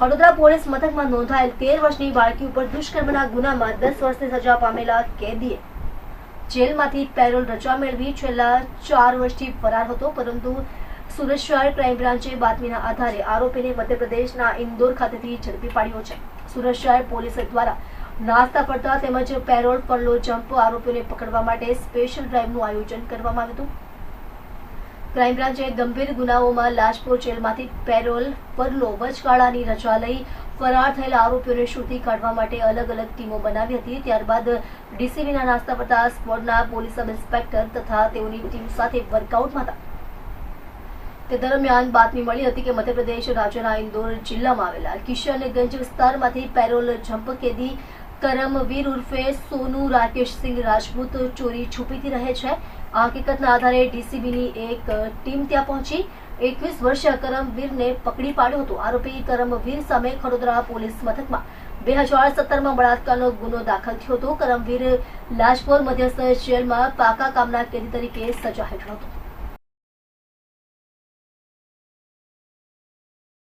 Khadodara police મથકમાં નોંધાયેલ તેર વર્ષની બાળકી ઉપર દુષ્કર્મના ગુનામાં દસ વર્ષની સજા પામેલા કેદીએ. જેલમાંથી પેરોલ રજા મેળવી છેલ્લા ચાર વર્ષથી ફરાર હતો, પરંતુ સુરત શહેર ક્રાઇમ બ્રાન્ચે બાતમીના આધારે આરોપીને મધ્યપ્રદેશના ઇન્દોર ખાતેથી ઝડપી પાડ્યો છે. સુરત પોલીસ દ્વારા નાસ્તા પડતા તેમજ પેરોલ ફરલો જમ્પ આરોપીઓને પકડવા માટે સ્પેશિયલ ડ્રાઇવનું આયોજન કરવામાં આવ્યું હતું. ક્રાઇમ બ્રાન્ચે ગંભીર ગુનાઓમાં લાજપોર જેલમાંથી પેરોલ ફરલો વચગાળાની રજા લઈ ફરાર થયેલા આરોપીઓને શોધી કાઢવા માટે અલગ અલગ ટીમો બનાવી હતી. ત્યારબાદ ડીસીબીના નાસ્તા પડતા સ્કવોડના પોલીસ સબ ઇન્સ્પેક્ટર તથા તેઓની ટીમ સાથે વર્કઆઉટમાં હતા. તે દરમિયાન બાતમી મળી હતી કે મધ્યપ્રદેશ રાજ્યના ઇન્દોર જિલ્લામાં આવેલા કિશનગંજ વિસ્તારમાંથી પેરોલ જમ્પ કેદી કરમવીર ઉર્ફે સોનુ રાકેશસિંહ રાજપૂત ચોરી છુપીથી રહે છે. આ હકીકતના આધારે ડીસીબીની એક ટીમ ત્યાં પહોંચી. એકવીસ વર્ષીય કરમવીરને પકડી પાડ્યો હતો. આરોપી કરમવીર સામે ખડોદરા પોલીસ મથકમાં બે હજાર સત્તરમાં બળાત્કારનો ગુનો દાખલ થયો હતો. કરમવીર લાજપોર મધ્યસ્થ જેલમાં પાકા કામના કેદી તરીકે સજા હેઠળ હતો.